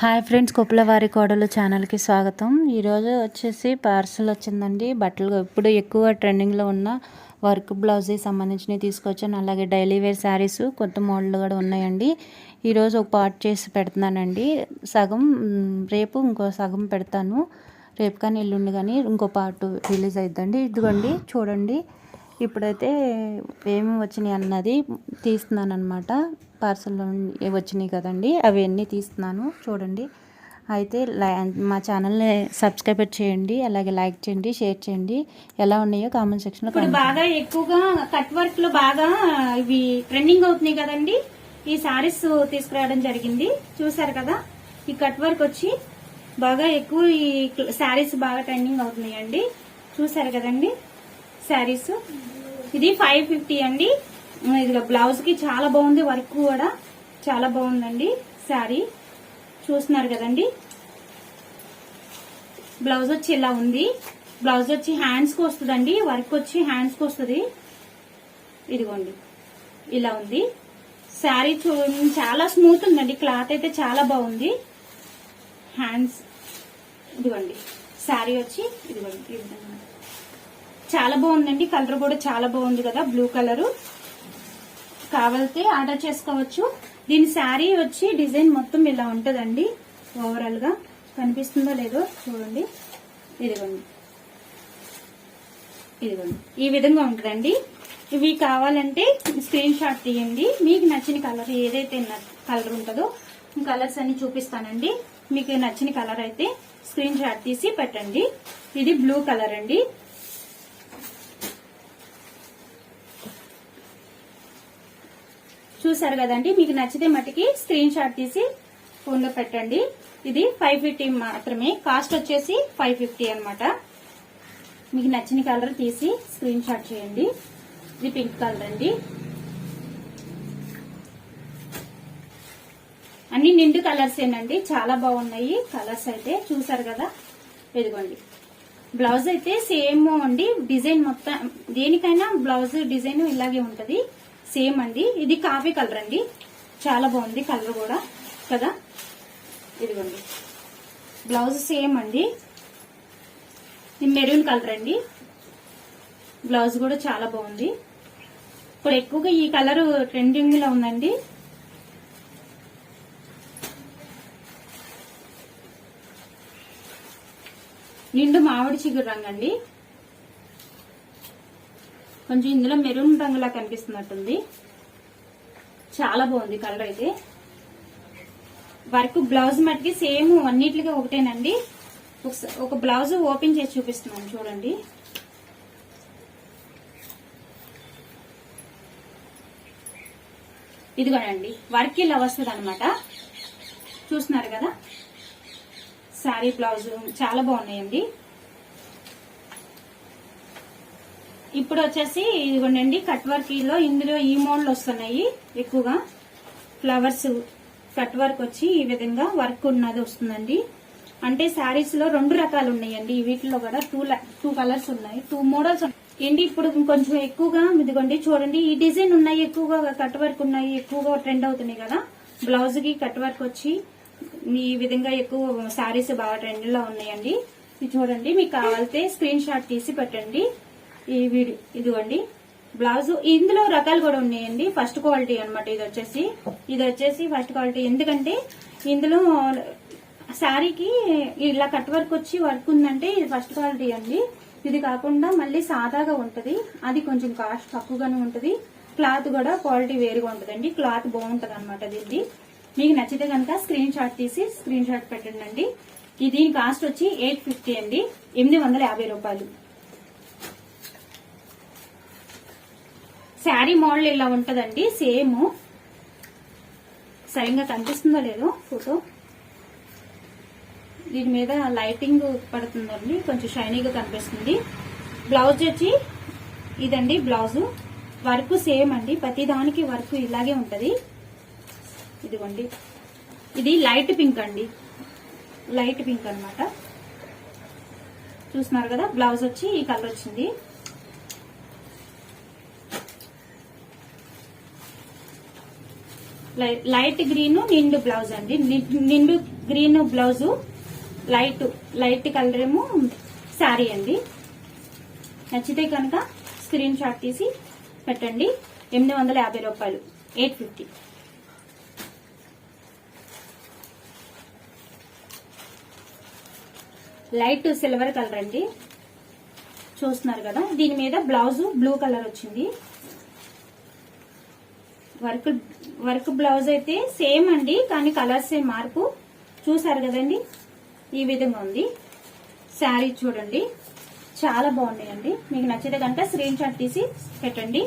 Hi friends కుప్పలవారి కోడలు ఛానల్కి స్వాగతం. ఈరోజు వచ్చేసి పార్సల్ వచ్చిందండి. బట్టలు ఇప్పుడు ఎక్కువ ట్రెండింగ్లో ఉన్న వర్క్ బ్లౌజ్కి సంబంధించినవి తీసుకొచ్చాను. అలాగే డైలీ వేర్ శారీస్ కొత్త మోడల్ కూడా ఉన్నాయండి. ఈరోజు ఒక పార్ట్ చేసి పెడుతున్నానండి. సగం రేపు ఇంకో సగం పెడతాను. రేపు కానీ ఎల్లుండి కానీ ఇంకో పార్ట్ రిలీజ్ అవుతుందండి ఇదిగోండి చూడండి. ఇప్పుడైతే ఏమి వచ్చినాయి అన్నది తీస్తున్నాను అనమాట పార్సల్లో వచ్చినాయి కదండి అవి అన్నీ తీస్తున్నాను చూడండి. అయితే లై మా ఛానల్ని సబ్స్క్రైబ్ చేయండి అలాగే లైక్ చేయండి షేర్ చేయండి. ఎలా ఉన్నాయో కామెంట్ సెక్షన్లో ఇప్పుడు బాగా ఎక్కువగా కట్ వర్క్లో బాగా ఇవి ట్రెండింగ్ అవుతున్నాయి కదండి. ఈ సారీస్ తీసుకురావడం జరిగింది. చూసారు కదా ఈ కట్ వర్క్ వచ్చి బాగా ఎక్కువ ఈ శారీస్ బాగా ట్రెండింగ్ అవుతున్నాయండి. చూసారు కదండి శారీస్ ఇది ఫైవ్ ఫిఫ్టీ అండి. ఇది బ్లౌజ్కి చాలా బాగుంది వర్క్ కూడా. చాలా బాగుందండి శారీ చూస్తున్నారు కదండి? బ్లౌజ్ వచ్చి ఇలా ఉంది. బ్లౌజ్ వచ్చి హ్యాండ్స్కు వస్తుందండి. వర్క్ వచ్చి హ్యాండ్స్కు వస్తుంది. ఇదిగోండి. ఇలా ఉంది. శారీ చూ చాలా స్మూత్ ఉందండి. క్లాత్ అయితే చాలా బాగుంది. హ్యాండ్స్ ఇదిగోండి. శారీ వచ్చి ఇదిగోండి ఈ విధంగా. చాలా బాగుందండి. కలర్ కూడా చాలా బాగుంది కదా బ్లూ కలరు కావాలితే ఆర్డర్ చేసుకోవచ్చు. దీని శారీ వచ్చి డిజైన్ మొత్తం ఇలా ఉంటదండి. ఓవరాల్గా కనిపిస్తుందో లేదో చూడండి. ఇదిగోండి. ఇదిగోండి. ఈ విధంగా ఉంటుందండి. ఇవి కావాలంటే స్క్రీన్ షాట్ తీయండి. మీకు నచ్చిన కలర్ ఏదైతే కలర్ ఉంటుందో కలర్స్ అన్ని చూపిస్తానండి. మీకు నచ్చిన కలర్ అయితే స్క్రీన్ షాట్ తీసి పెట్టండి. ఇది బ్లూ కలర్ అండి. చూసారు కదండి మీకు నచ్చితే మటుకి స్క్రీన్ షాట్ తీసి ఫోన్లో పెట్టండి. ఇది ఫైవ్ ఫిఫ్టీ మాత్రమే. కాస్ట్ వచ్చేసి ఫైవ్ ఫిఫ్టీ అనమాట మీకు నచ్చిన కలర్ తీసి స్క్రీన్ షాట్ చేయండి. ఇది పింక్ కలర్ అండి. అన్ని నిండు కలర్స్ ఏనండి. చాలా బాగున్నాయి. కలర్స్ అయితే చూసారు కదా. ఇదిగోండి. బ్లౌజ్ అయితే సేమ్ అండి. డిజైన్ మొత్తం దేనికైనా బ్లౌజ్ డిజైన్ ఇలాగే ఉంటది. సేమ్ అండి. ఇది కాఫీ కలర్ అండి. చాలా బాగుంది కలర్ కూడా. కదా? ఇదిగోండి. బ్లౌజ్ సేమ్ అండి. ఇది మెరూన్ కలర్ అండి. బ్లౌజ్ కూడా చాలా బాగుంది. ఇప్పుడు ఎక్కువగా ఈ కలర్ ట్రెండింగ్లో ఉందండి. నిండు మామిడి చిగురు రంగు అండి కొంచెం ఇందులో మెరూన్ రంగులా కనిపిస్తున్నట్టుంది. చాలా బాగుంది కలర్ అయితే. వర్క్ బ్లౌజ్ మట్టికి సేమ్ అన్నిటిగా ఒకటేనండి. ఒక బ్లౌజ్ ఓపెన్ చేసి చూపిస్తున్నాను చూడండి. ఇదిగోనండి వర్క్ ఇలా వస్తుంది అనమాట చూస్తున్నారు కదా? శారీ బ్లౌజ్ చాలా బాగున్నాయండి. ఇప్పుడు వచ్చేసి ఇదిగోండి కట్ వర్క్లో ఇందులో ఈ మోడల్ వస్తున్నాయి ఎక్కువగా. ఫ్లవర్స్ కట్ వర్క్ వచ్చి ఈ విధంగా వర్క్ ఉన్నది వస్తుందండి. అంటే శారీస్లో రెండు రకాలు ఉన్నాయండి. వీటిలో కూడా టూ టూ కలర్స్ ఉన్నాయి. టూ మోడల్స్ ఏంటి ఇప్పుడు కొంచెం ఎక్కువగా ఇదిగోండి చూడండి ఈ డిజైన్ ఉన్నాయి ఎక్కువగా కట్ వర్క్ ఉన్నాయి ఎక్కువగా ట్రెండ్ అవుతున్నాయి కదా. బ్లౌజ్కి కట్ వర్క్ వచ్చి ఈ విధంగా ఎక్కువ శారీస్ బాగా ట్రెండ్లో ఉన్నాయండి. ఇది చూడండి మీకు కావాలితే స్క్రీన్ షాట్ తీసి పెట్టండి. ఈ వీడియో ఇదిగోండి. బ్లౌజ్ ఇందులో రకాలు కూడా ఉన్నాయండి. ఫస్ట్ క్వాలిటీ అనమాట ఇది వచ్చేసి. ఇది వచ్చేసి ఫస్ట్ క్వాలిటీ. ఎందుకంటే ఇందులో శారీకి ఇలా కట్ వర్క్ వచ్చి వర్క్ ఉందంటే ఇది ఫస్ట్ క్వాలిటీ అండి. ఇది కాకుండా మళ్ళీ సాదాగా ఉంటది. అది కొంచెం కాస్ట్ తక్కువగానే ఉంటది. క్లాత్ కూడా క్వాలిటీ వేరుగా ఉంటదండి. క్లాత్ బాగుంటది అనమాట దీన్ని మీకు నచ్చితే కనుక స్క్రీన్ షాట్ తీసి స్క్రీన్ షాట్ పెట్టండి ఇది దీని కాస్ట్ వచ్చి ఎయిట్ ఫిఫ్టీ అండి. ఎనిమిది వందల యాభై రూపాయలు. శారీ మోడల్ ఇలా ఉంటదండి సేమ్. సరిగ్గా కనిపిస్తుందో లేదో ఫోటో. దీని మీద లైటింగ్ పడుతుందండి కొంచెం షైనీగా కనిపిస్తుంది. బ్లౌజ్ వచ్చి ఇదండి బ్లౌజ్. వర్క్ సేమ్ అండి ప్రతి దానికి వర్క్ ఇలాగే ఉంటది. ఇదిగోండి. ఇది లైట్ పింక్ అండి లైట్ పింక్ అన్నమాట. చూస్తున్నారు కదా బ్లౌజ్ వచ్చి ఈ కలర్ వచ్చింది. లైట్ గ్రీన్ నిండు బ్లౌజ్ అండి. నిండు green blouse light light colour ఏమో శారీ అండి. నచ్చితే కనుక స్క్రీన్ షాట్ తీసి పెట్టండి. ఎనిమిది వందల యాభై రూపాయలు eight fifty. Light silver colour అండి. చూస్తున్నారు కదా దీని మీద బ్లౌజ్ బ్లూ కలర్ వచ్చింది. వర్క్ వర్క్ బ్లౌజ్ అయితే సేమ్ అండి కానీ కలర్స్ ఏ మార్పు? చూసారు కదండి? ఈ విధంగా ఉంది. శారీ చూడండి. చాలా బాగున్నాయండి. మీకు నచ్చితే కనుక స్క్రీన్ షాట్ తీసి పెట్టండి.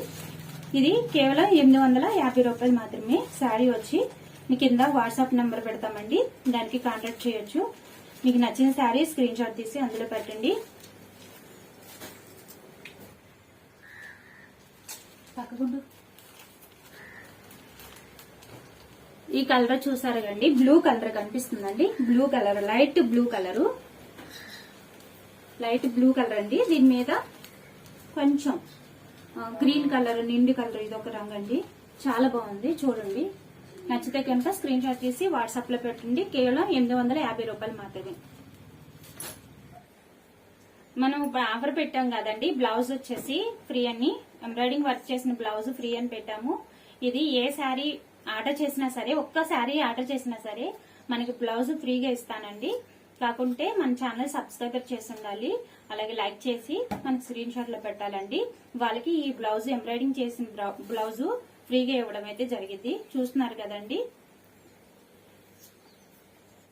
ఇది కేవలం ఎనిమిది వందల యాభై రూపాయలు మాత్రమే శారీ వచ్చి మీ కింద వాట్సాప్ నెంబర్ పెడతామండి. దానికి కాంటాక్ట్ చేయొచ్చు. మీకు నచ్చిన శారీ స్క్రీన్ షాట్ తీసి అందులో పెట్టండి. పక్కకుండా. ఈ కలర్ చూసారు కండి బ్లూ కలర్ కనిపిస్తుందండి. Blue colour light blue colour. Light blue colour అండి. దీని మీద కొంచెం గ్రీన్ కలర్ నిండు కలర్ ఇది ఒక రంగు అండి. చాలా బాగుంది చూడండి. నచ్చితే కనుక స్క్రీన్ షాట్ తీసి వాట్సాప్లో పెట్టండి. కేవలం ఎనిమిది వందల యాభై రూపాయలు మాత్రమే. మనం ఇప్పుడు ఆఫర్ పెట్టాం కదండి. బ్లౌజ్ వచ్చేసి ఫ్రీ అని. ఎంబ్రాయిడింగ్ వర్క్ చేసిన బ్లౌజ్ ఫ్రీ అని పెట్టాము. ఇది ఏ శారీ ఆర్డర్ చేసినా సరే ఒక్కసారి ఆర్డర్ చేసినా సరే మనకి బ్లౌజ్ ఫ్రీగా ఇస్తానండి. కాకుంటే మన ఛానల్ సబ్స్క్రైబర్ చేసి ఉండాలి. అలాగే లైక్ చేసి మనకి స్క్రీన్ షాట్లో పెట్టాలండి. వాళ్ళకి ఈ బ్లౌజ్ ఎంబ్రాయిడింగ్ చేసిన బ్లౌజ్ ఫ్రీగా ఇవ్వడం అయితే జరిగింది. చూస్తున్నారు కదండి.